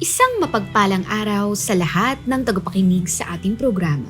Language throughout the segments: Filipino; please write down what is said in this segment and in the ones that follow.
Isang mapagpalang araw sa lahat ng tagapakinig sa ating programa.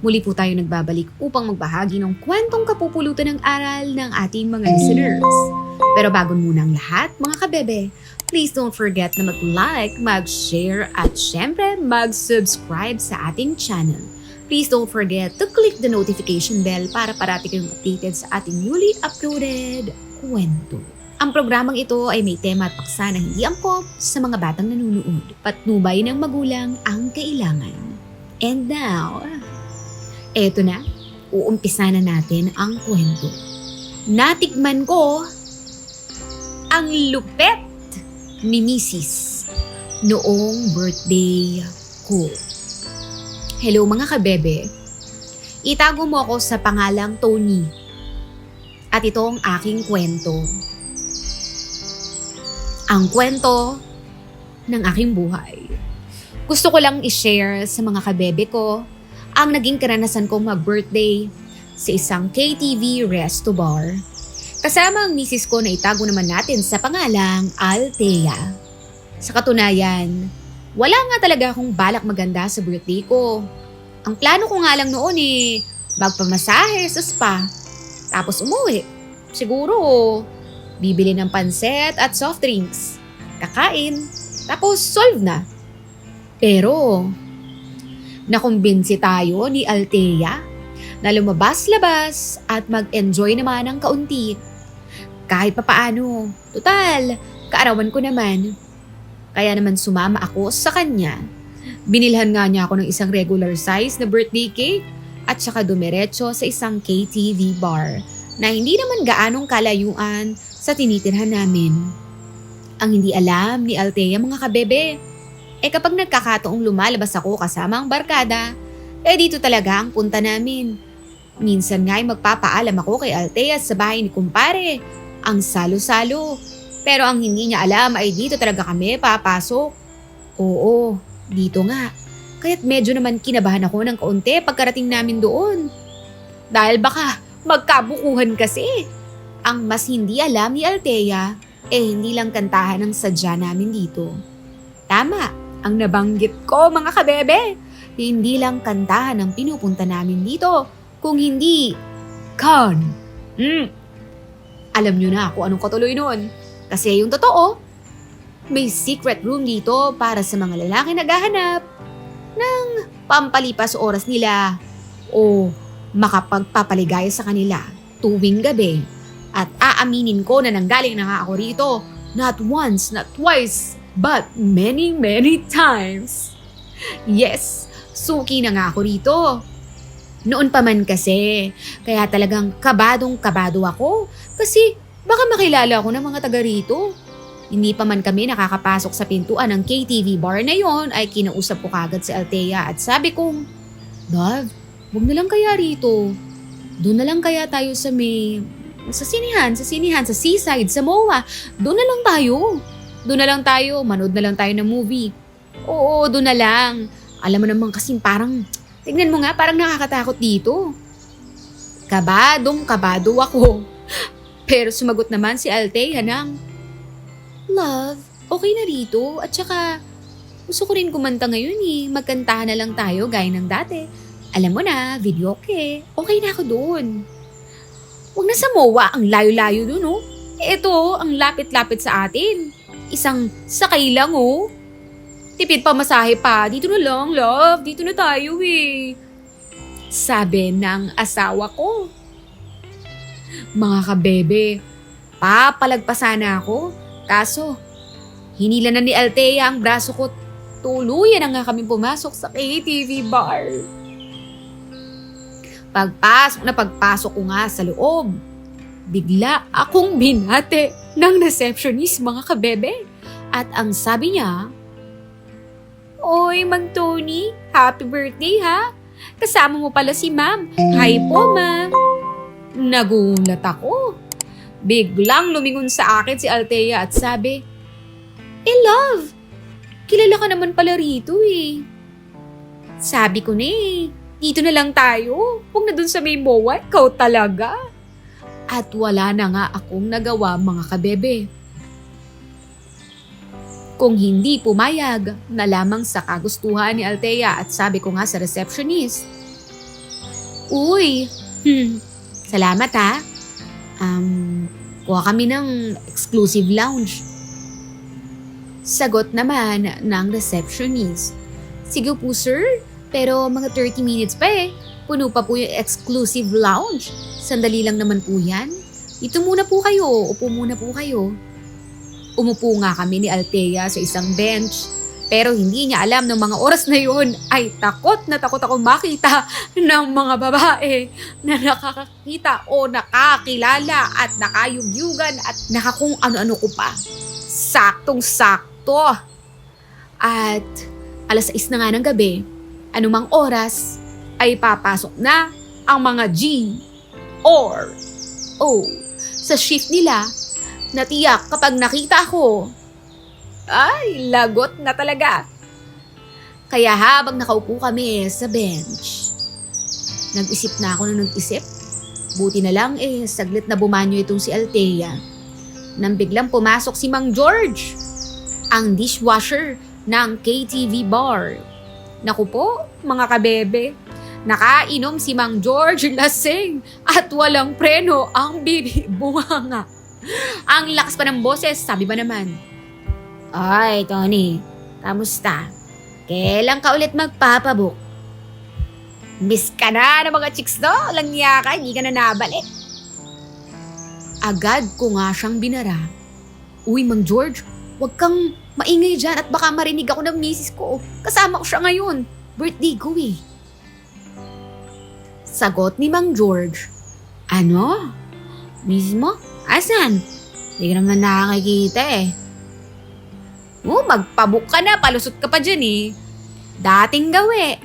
Muli po tayo nagbabalik upang magbahagi ng kwentong kapupulutan ng aral ng ating mga listeners. Pero bago muna ang lahat, mga kabebe, please don't forget na mag-like, mag-share, at syempre mag-subscribe sa ating channel. Please don't forget to click the notification bell para parati kayong updated sa ating newly uploaded kwento. Ang programang ito ay may tema at paksa na hindi angkop sa mga batang nanunood. Patnubay ng magulang ang kailangan. And now, eto na, uumpisa na natin ang kwento. Natikman ko ang lupet ni Mrs. noong birthday ko. Hello mga kabebe. Itago mo ako sa pangalang Tony. At ito ang aking kwento. Ang kwento ng aking buhay. Gusto ko lang i-share sa mga kabebe ko ang naging karanasan kong mag-birthday sa isang KTV resto bar. Kasama ang misis ko na itago naman natin sa pangalang Althea. Sa katunayan, wala nga talaga akong balak maganda sa birthday ko. Ang plano ko nga lang noon eh, magpamasahe sa spa. Tapos umuwi. Siguro, bibili ng panset at soft drinks. Kakain. Tapos solve na. Pero, nakumbinsi tayo ni Althea na lumabas-labas at mag-enjoy naman ng kaunti. Kahit papaano, total, kaarawan ko naman. Kaya naman sumama ako sa kanya. Binilhan nga niya ako ng isang regular size na birthday cake at saka dumiretso sa isang KTV bar na hindi naman gaanong kalayuan sa tinitirhan namin. Ang hindi alam ni Althea mga kabebe, eh kapag nagkakataong lumalabas ako kasama ang barkada, eh dito talaga ang punta namin. Minsan nga ay magpapaalam ako kay Althea sa bahay ni kumpare, ang salo-salo. Pero ang hindi niya alam ay dito talaga kami papasok. Oo, dito nga. Kaya't medyo naman kinabahan ako ng kaunti pagkarating namin doon. Dahil baka magkabukuhan kasi. Ang mas hindi alam ni Althea, eh hindi lang kantahan ang sadya namin dito. Tama, ang nabanggit ko mga kabebe. Hindi lang kantahan ang pinupunta namin dito, kung hindi, con. Hmm. Alam nyo na kung anong katuloy nun. Kasi yung totoo, may secret room dito para sa mga lalaki naghahanap ng pampalipas oras nila o makapagpapaligaya sa kanila tuwing gabi. Aaminin ko na nanggaling na nga ako rito, not once, not twice, but many, many times. Yes, suki na nga ako rito. Noon pa man kasi, kaya talagang kabadong kabado ako kasi baka makilala ako ng mga taga rito. Hindi pa man kami nakakapasok sa pintuan ng KTV bar na yon ay kinausap ko kagad si Althea at sabi kong, Love, huwag na lang kaya rito. Doon na lang kaya tayo sa may... Sa sinihan, sa sinihan, sa seaside, sa MOA. Doon na lang tayo. Doon na lang tayo, manood na lang tayo ng movie. Oo, doon na lang. Alam mo naman kasing parang, tignan mo nga, parang nakakatakot dito. Kabadong kabado ako. Pero sumagot naman si Althea ng, Love, okay na rito. At saka, gusto ko rin kumanta ngayon eh. Magkantahan na lang tayo gaya ng dati. Alam mo na, video okay. Okay na ako doon. Huwag na sa MOA, ang layo-layo doon oh. Ito, ang lapit-lapit sa atin. Isang sakay lang oh. Tipid pa masahe pa. Dito na lang, love. Dito na tayo eh. Sabi ng asawa ko. Mga kabebe, papalagpasan na ako. Kaso, hinila na ni Althea ang braso ko. Tuluyan na nga kami pumasok sa KTV bar. Pagpasok na pagpasok ko nga sa loob, bigla akong binate ng receptionist mga kabebe. At ang sabi niya, Oy, Mang Tony, happy birthday ha! Kasama mo pala si ma'am. Hi po, ma'am. Nagulat ako. Biglang lumingon sa akin si Althea at sabi, Eh love, kilala ka naman pala rito eh. Sabi ko na eh, dito na lang tayo. Huwag na dun sa may MOA, ikaw talaga. At wala na nga akong nagawa mga kabebe. Kung hindi pumayag na lamang sa kagustuhan ni Althea at sabi ko nga sa receptionist, Uy, hmm, salamat ha. Um, kuha kami ng exclusive lounge. Sagot naman ng receptionist. Sige po sir, pero mga 30 minutes pa eh. Puno pa po yung exclusive lounge. Sandali lang naman po yan. Dito muna po kayo, upo muna po kayo. Umupo nga kami ni Althea sa isang bench. Pero hindi niya alam ng mga oras na yun ay takot na takot ako makita ng mga babae na nakakakita o nakakilala at nakayugyugan at nakakung ano-ano ko pa. Saktong-sakto. At alas 6 na nga ng gabi, anumang oras ay papasok na ang mga G or O sa shift nila na tiyak kapag nakita ko, ay, lagot na talaga. Kaya habang nakaupo kami sa bench, nag-isip na ako na nag-isip. Buti na lang eh, saglit na bumanyo itong si Althea. Nang biglang pumasok si Mang George, ang dishwasher ng KTV bar. Naku po, mga kabebe, nakainom si Mang George lasing at walang preno ang bibi bunganga. Ang lakas pa ng boses, sabi ba naman? Ay, Tony, kamusta? Kailan ka ulit magpapabook? Miss ka na ng mga chicks do, langya ka, hindi ka na nabalik. Agad ko nga siyang binara. Uy, Mang George, wag kang maingay dyan at baka marinig ako ng misis ko. Kasama ko siya ngayon. Birthday ko eh. Sagot ni Mang George. Ano? Misis? Asan? Hindi ka naman nakakikita eh. Oh, magpabook ka na, palusot ka pa dyan eh. Dating gawi.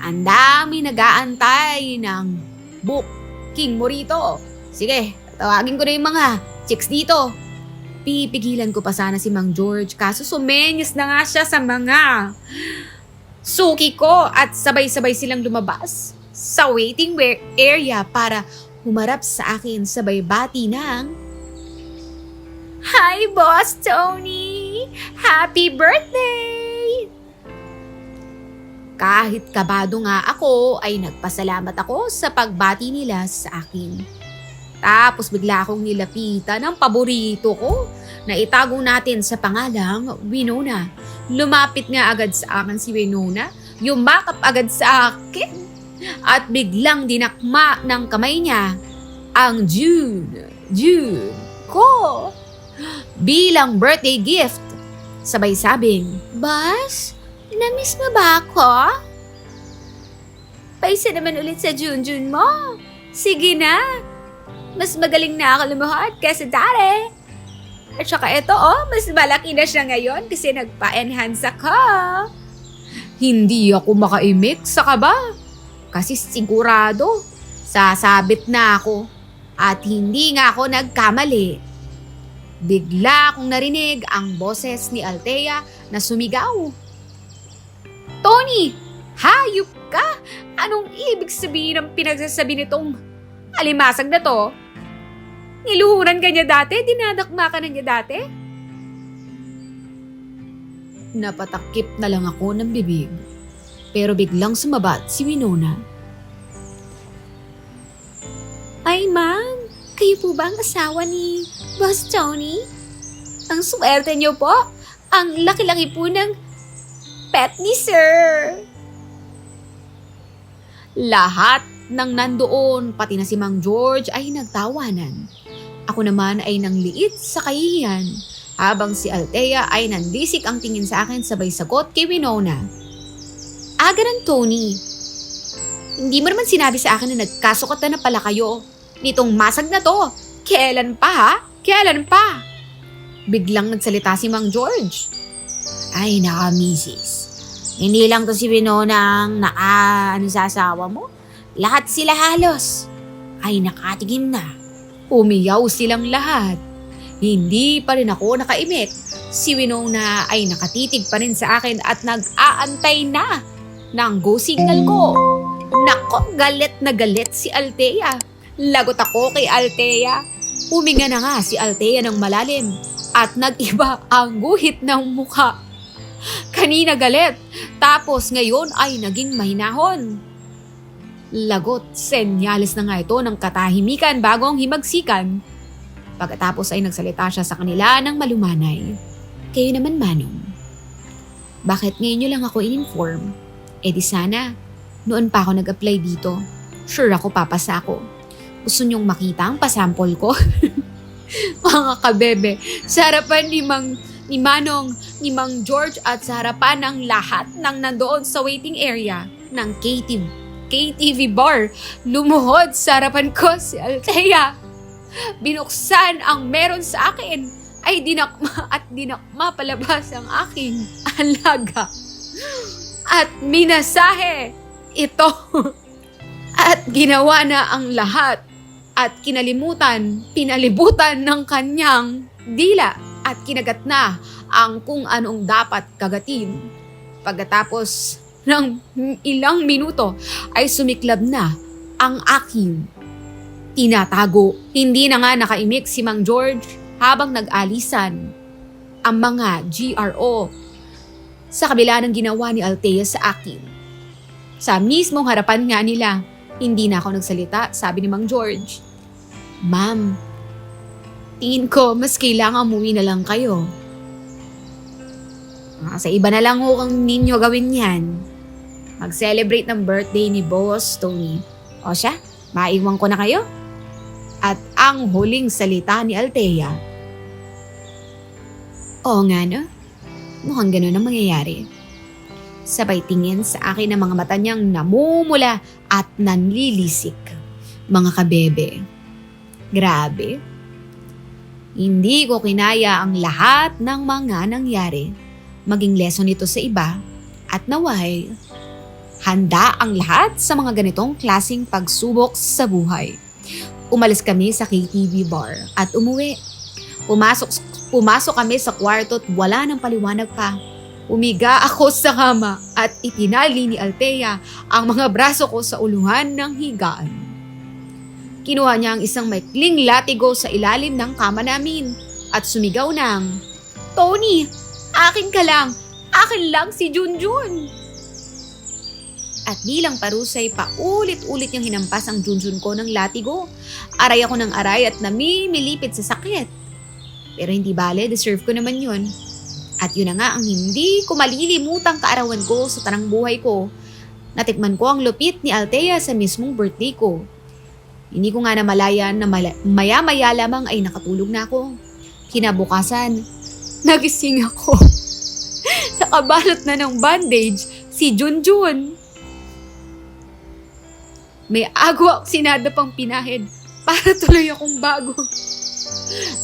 Ang dami nag-aantay ng booking mo rito. Sige, tawagin ko na yung mga chicks dito. Pipigilan ko pa sana si Mang George kaso sumenyos na nga siya sa mga suki ko at sabay-sabay silang lumabas sa waiting wa- area para humarap sa akin sabay bati ng Hi, Boss Tony! Happy birthday! Kahit kabado nga ako ay nagpasalamat ako sa pagbati nila sa akin. Tapos bigla akong nilapitan ng paborito ko na itago natin sa pangalang Winona. Lumapit nga agad sa akin si Winona, yumakap agad sa akin at biglang dinakma ng kamay niya ang June, June ko bilang birthday gift. Sabay sabing, Bas, namiss mo ba ako? Paisa naman ulit sa Junjun mo. Sige na. Mas magaling na ako lumuhod kaysa dati. At saka ito oh, mas malaki na siya ngayon kasi nagpa-enhance ako. Hindi ako makaimik sa kaba. Kasi sigurado, sasabit na ako. At hindi nga ako nagkamali. Bigla akong narinig ang boses ni Althea na sumigaw. Tony! Hayop ka! Anong ibig sabihin ng pinagsasabi nitong alimasag na to? Niluhuran ka niya dati? Dinadakma ka na niya dati? Napatakip na lang ako ng bibig. Pero biglang sumabat si Winona. Ay, ma'am. Kayo po ba ang asawa ni Boss Tony? Ang swerte niyo po. Ang laki-laki po ng pet ni Sir. Lahat ng nandoon, pati na si Mang George ay nagtawanan. Ako naman ay nangliit sa kahihiyan habang si Althea ay nandisik ang tingin sa akin sabay sagot kay Winona. Aga ng Tony. Hindi mo naman sinabi sa akin na nagkasukatan na pala kayo nitong masag na to. Kailan pa ha? Kailan pa? Biglang nagsalita si Mang George. Ay naka, misis. Hindi lang to si Winona ang naka, ano sa mo. Lahat sila halos. Ay nakatingin na. Umiyaw silang lahat. Hindi pa rin ako nakaimik. Si Winona ay nakatitig pa rin sa akin at nag-aantay na ng go signal ko. Nako, galit na galit si Althea. Lagot ako kay Althea. Huminga na nga si Althea ng malalim at nag-iba ang guhit ng mukha. Kanina galit, tapos ngayon ay naging mahinahon. Lagot, senyales na nga ito ng katahimikan bago ang himagsikan. Pagkatapos ay nagsalita siya sa kanila ng malumanay. Kayo naman, Manong. Bakit ngayon nyo lang ako in-inform? Eh di sana, noon pa ako nag-apply dito. Sure ako papasa ako. Gusto nyong makita ang pasample ko? Mga kabebe, sa harapan ni Mang ni Manong, ni Mang George at sa harapan ng lahat ng nandoon sa waiting area ng KTV, KTV bar, lumuhod sa harapan ko si Althea. Binuksan ang meron sa akin ay dinakma at dinakma palabas ang aking alaga. At minasahe ito. at ginawa na ang lahat at kinalimutan, pinalibutan ng kanyang dila at kinagat na ang kung anong dapat kagatin. Pagkatapos ng ilang minuto ay sumiklab na ang aking tinatago. Hindi na nga nakaimik si Mang George habang nag-alisan ang mga GRO sa kabila ng ginawa ni Althea sa akin. Sa mismong harapan nga nila, hindi na ako nagsalita, sabi ni Mang George. Ma'am, tingin ko mas kailangan umuwi na lang kayo. Ah, Sa iba na lang ho kang ninyo gawin yan. Mag-celebrate ng birthday ni Boss Tony. O siya, maiwan ko na kayo. At ang huling salita ni Althea. Oo nga no, mukhang ganun ang mangyayari. Sabay tingin sa akin ang mga mata niyang namumula at nanlilisik. Mga kabebe. Grabe. Hindi ko kinaya ang lahat ng mga nangyari. Maging lesson ito sa iba at naway. Handa ang lahat sa mga ganitong klasing pagsubok sa buhay. Umalis kami sa KTV bar at umuwi. Pumasok, pumasok kami sa kwarto at wala ng paliwanag pa. Umiga ako sa kama at itinali ni Althea ang mga braso ko sa uluhan ng higaan. Kinuha niya ang isang maikling latigo sa ilalim ng kama namin at sumigaw ng, Tony, akin ka lang! Akin lang si Junjun! At bilang parusay pa ulit-ulit niyang hinampas ang Junjun ko ng latigo. Aray ako ng aray at namimilipit sa sakit. Pero hindi bale, deserve ko naman yun. At yun na nga ang hindi ko malilimutang kaarawan ko sa tanang buhay ko. Natikman ko ang lupit ni Althea sa mismong birthday ko. Hindi ko nga namalayan na maya-maya lamang ay nakatulog na ako. Kinabukasan, nagising ako. Nakabalot na ng bandage si Junjun. May agwa sinada pang pinahid para tuloy akong bago.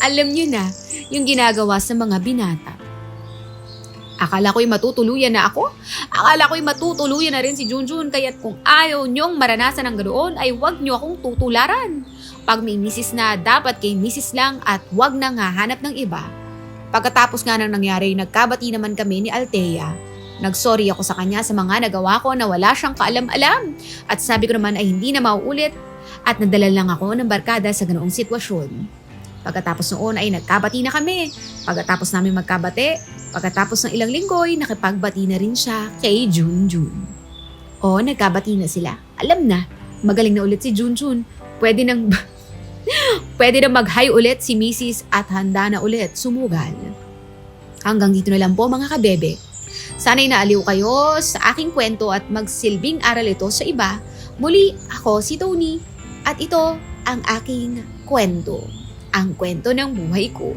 Alam niyo na, yung ginagawa sa mga binata. Akala ko'y matutuluyan na ako. Akala ko'y matutuluyan na rin si Junjun kaya't kung ayaw niyong maranasan ng ganoon ay huwag niyo akong tutularan. Pag may misis na, dapat kay misis lang at huwag nang hahanap ng iba. Pagkatapos nga nang nangyari, nagkabati naman kami ni Althea. Nagsorry ako sa kanya sa mga nagawa ko na wala siyang kaalam-alam. At sabi ko naman ay hindi na mauulit at nadala lang ako ng barkada sa ganoong sitwasyon. Pagkatapos noon ay nagkabati na kami. Pagkatapos namin magkabati, pagkatapos ng ilang linggo ay nakipagbati na rin siya kay Junjun. O, nagkabati na sila. Alam na, magaling na ulit si Junjun. Pwede nang Pwede na mag-hi ulit si Mrs. at handa na ulit sumugal. Hanggang dito na lang po mga kabebe. Sana'y naaliw kayo sa aking kwento at magsilbing aral ito sa iba. Muli, ako si Tony at ito ang aking kwento. Ang kwento ng buhay ko.